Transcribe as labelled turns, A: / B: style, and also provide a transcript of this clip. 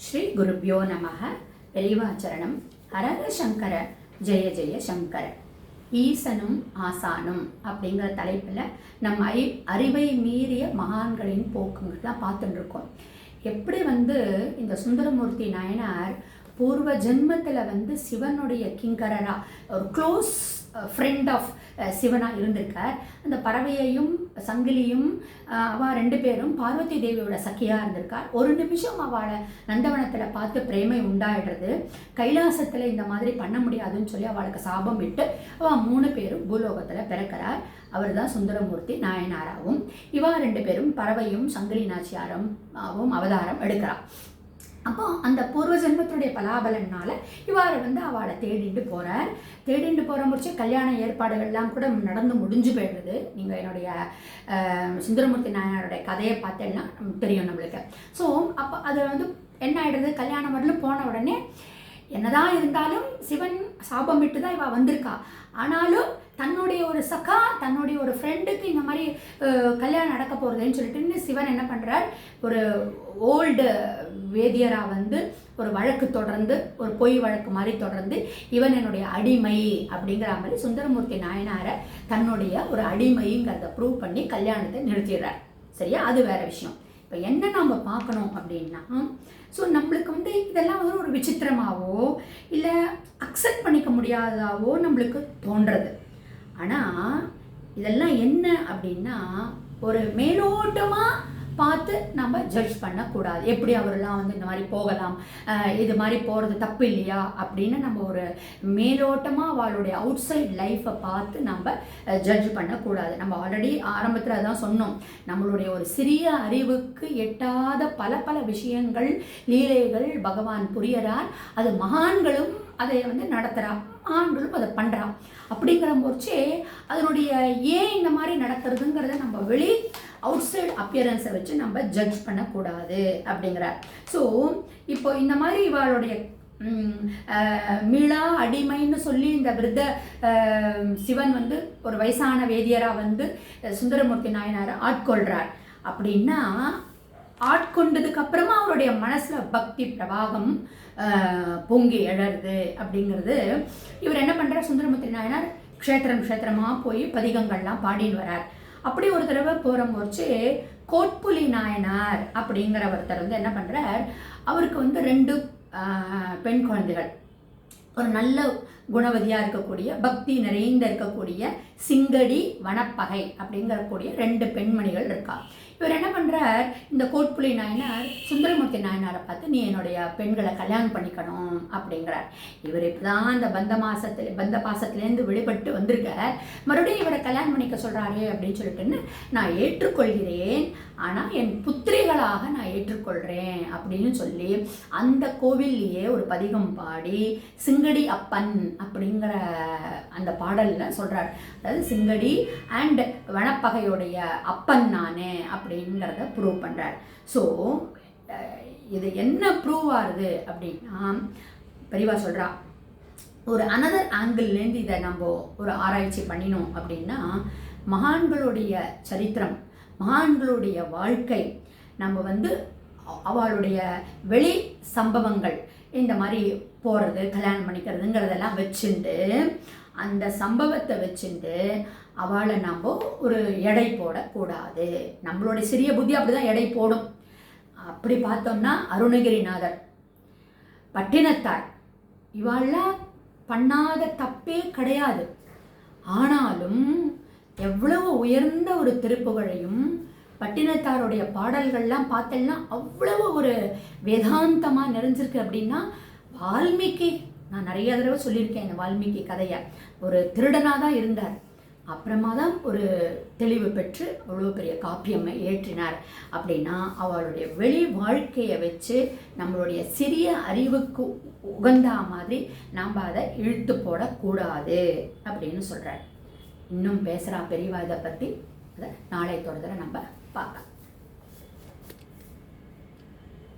A: ஸ்ரீ குருப்யோ நமக பெரியவாச்சரணம் ஹரஹர சங்கர. ஜெய ஜெய சங்கர. ஈசனும் ஆசானும் அப்படிங்கிற தலைப்பில் நம்ம ஐ அறிவை மீறிய மகான்களின் போக்குங்கிறது தான் பார்த்துட்டு இருக்கோம் எப்படி வந்து இந்த சுந்தரமூர்த்தி நாயனார் பூர்வ ஜென்மத்தில் வந்து சிவனுடைய கிங்கரரா ஒரு க்ளோஸ் ஃப்ரெண்ட் ஆஃப் சிவனாக இருந்திருக்கார். அந்த பறவையையும் சங்கிலியும் அவள் ரெண்டு பேரும் பார்வதி தேவியோட சக்கியாக இருந்திருக்கார். ஒரு நிமிஷம் அவளை நந்தவனத்தில் பார்த்து பிரேமை உண்டாயிடுறது. கைலாசத்தில் இந்த மாதிரி பண்ண முடியாதுன்னு சொல்லி அவளுக்கு சாபம் விட்டு அவள் மூணு பேரும் பூலோகத்தில் பிறக்கிறார். அவர் தான் சுந்தரமூர்த்தி நாயனாராகவும் இவா ரெண்டு பேரும் பறவையும் சங்கிலி நாச்சியாரும் அவதாரம் எடுக்கிறார். அப்போ அந்த பூர்வ ஜென்மத்துடைய பலாபலனால இவ்வாறு வந்து அவளை தேடிட்டு போகிறார் தேடிட்டு போகிற முடிச்சு கல்யாண ஏற்பாடுகள்லாம் கூட நடந்து முடிஞ்சு போயிடுறது நீங்கள் என்னுடைய சுந்தரமூர்த்தி நாயனருடைய கதையை பார்த்தேன்னா தெரியும் நம்மளுக்கு. ஸோ அப்போ அது வந்து என்ன ஆகிடுது கல்யாணம் வரலும் போன உடனே என்னதான் இருந்தாலும் சிவன் சாபம் விட்டு தான் இவள் வந்திருக்கா. ஆனாலும் தன்னுடைய ஒரு சக்கா தன்னுடைய ஒரு ஃப்ரெண்டுக்கு இந்த மாதிரி கல்யாணம் நடக்க போகிறதுன்னு சொல்லிட்டு சிவன் என்ன பண்ணுறார் ஒரு ஓல்டு வேதியராக வந்து ஒரு வழக்கு தொடர்ந்து ஒரு பொய் வழக்கு மாதிரி தொடர்ந்து இவன் என்னுடைய அடிமை அப்படிங்கிற மாதிரி சுந்தரமூர்த்தி நாயனாரை தன்னுடைய ஒரு அடிமைங்கிறத ப்ரூவ் பண்ணி கல்யாணத்தை நிறுத்திடுறார். சரியா? அது வேற விஷயம். இப்போ என்ன நம்ம பார்க்கணும் அப்படின்னா ஸோ நம்மளுக்கு வந்து இதெல்லாம் வந்து ஒரு விசித்திரமாகவோ இல்லை அக்செப்ட் பண்ணிக்க முடியாததாவோ நம்மளுக்கு தோன்றது. ஆனால் இதெல்லாம் என்ன அப்படின்னா ஒரு மேலோட்டமாக பார்த்து நம்ம ஜட்ஜ் பண்ணக்கூடாது. எப்படி அவரெல்லாம் வந்து இந்த மாதிரி போகலாம்? இது மாதிரி போகிறது தப்பு இல்லையா? அப்படின்னு நம்ம ஒரு மேலோட்டமாக அவளுடைய அவுட் சைட் லைஃப்பை பார்த்து நம்ம ஜட்ஜ் பண்ணக்கூடாது. நம்ம ஆல்ரெடி ஆரம்பத்தில் தான் சொன்னோம். நம்மளுடைய ஒரு சிறிய அறிவுக்கு எட்டாத பல பல விஷயங்கள் லீலைகள் பகவான் புரியறார். அது மகான்களும் அதை வந்து நடத்துகிறா ஆண்களும் அதை பண்ணுறான் அப்படிங்கிற போச்சே அதனுடைய ஏன் இந்த மாதிரி நடக்கிறதுங்கிறத நம்ம வெளி அவுட் சைடு அப்பியரன்ஸை வச்சு நம்ம ஜட்ஜ் பண்ணக்கூடாது அப்படிங்கிறார். ஸோ இப்போ இந்த மாதிரி இவாளுடைய மிளா அடிமைன்னு சொல்லி இந்த விருத சிவன் வந்து ஒரு வயசான வேதியராக வந்து சுந்தரமூர்த்தி நாயனார் ஆட்கொள்கிறார் அப்படின்னா ஆட்கொண்டதுக்கு அப்புறமா அவருடைய மனசில் பக்தி பிரவாகம் பொங்கி எழருது அப்படிங்கிறது இவர் என்ன பண்ணுறார் சுந்தரமூர்த்தி நாயனார் க்ஷேத்திரம் க்ஷேத்திரமாக போய் பதிகங்கள்லாம் பாடின்னு வரார் அப்படி ஒரு தடவை போகிற போச்சு கோட்புலி நாயனார் அப்படிங்கிற ஒருத்தர் வந்து என்ன பண்ணுறார் அவருக்கு வந்து ரெண்டு பெண் குழந்தைகள். ஒரு நல்ல குணவதியாக இருக்கக்கூடிய பக்தி நிறைந்த இருக்கக்கூடிய சிங்கடி வனப்பகை அப்படிங்கக்கூடிய ரெண்டு பெண்மணிகள் இருக்கா. இவர் என்ன பண்ணுறார் இந்த கோட்புலி நாயனார் சுந்தரமூர்த்தி நாயனாரை பார்த்து நீ என்னுடைய பெண்களை கல்யாணம் பண்ணிக்கணும் அப்படிங்கிறார். இவர் இப்போதான் அந்த பந்த மாசத்துல பந்த பாசத்துலேருந்து வெளிப்பட்டு வந்திருக்க மறுபடியும் இவரை கல்யாணம் பண்ணிக்க சொல்கிறாரே அப்படின்னு சொல்லிட்டுன்னு நான் ஏற்றுக்கொள்கிறேன். ஆனால் என் புத்திரிகளாக நான் ஏற்றுக்கொள்கிறேன் அப்படின்னு சொல்லி அந்த கோவில்லையே ஒரு பதிகம் பாடி சிங்கடி அப்பன் அப்படிங்கிற அந்த பாடலில் சொல்கிறார் அதாவது சிங்கடி அண்ட் வனப்பகையுடைய அப்பன் நானே அப்படி அப்படிங்கிறத ப்ரூவ் பண்ணுறார் ஸோ இது என்ன ப்ரூவ் ஆகுது அப்படின்னா பெரியவா சொல்கிறா ஒரு அனதர் ஆங்கிள்லேருந்து இதை நம்ம ஒரு ஆராய்ச்சி பண்ணினோம் அப்படின்னா மகான்களுடைய சரித்திரம் மகான்களுடைய வாழ்க்கை நம்ம வந்து அவளுடைய வெளி சம்பவங்கள் இந்த மாதிரி போகிறது கல்யாணம் பண்ணிக்கிறதுங்கிறதெல்லாம் வச்சுட்டு அந்த சம்பவத்தை வச்சுட்டு அவளை நம்ம ஒரு எடை போடக்கூடாது. நம்மளுடைய சிறிய புத்தி அப்படி தான் எடை போடும். அப்படி பார்த்தோம்னா அருணகிரிநாதர் பட்டினத்தார் இவாள்லாம் பண்ணாத தப்பே கிடையாது. ஆனாலும் எவ்வளவு உயர்ந்த ஒரு திருப்புகழையும் பட்டினத்தாருடைய பாடல்கள்லாம் பார்த்தெல்லாம் அவ்வளவு ஒரு வேதாந்தமாக நிறைஞ்சிருக்கு அப்படின்னா வால்மீகி நான் நிறைய தடவை சொல்லியிருக்கேன் இந்த வால்மீகி கதையை. ஒரு திருடனாக தான் இருந்தார். அப்புறமா தான் ஒரு தெளிவு பெற்று அவ்வளோ பெரிய காப்பியம்மை ஏற்றினார். அப்படின்னா அவளுடைய வெளி வாழ்க்கையை வச்சு நம்மளுடைய சிறிய அறிவுக்கு உகந்தா மாதிரி நாம் அதை இழுத்து போடக்கூடாது அப்படின்னு சொல்கிறார் இன்னும் பேசுகிறா பெரியவா இதை பற்றி அதை நாளை தொடர்ந்து நம்ம பார்க்கலாம்.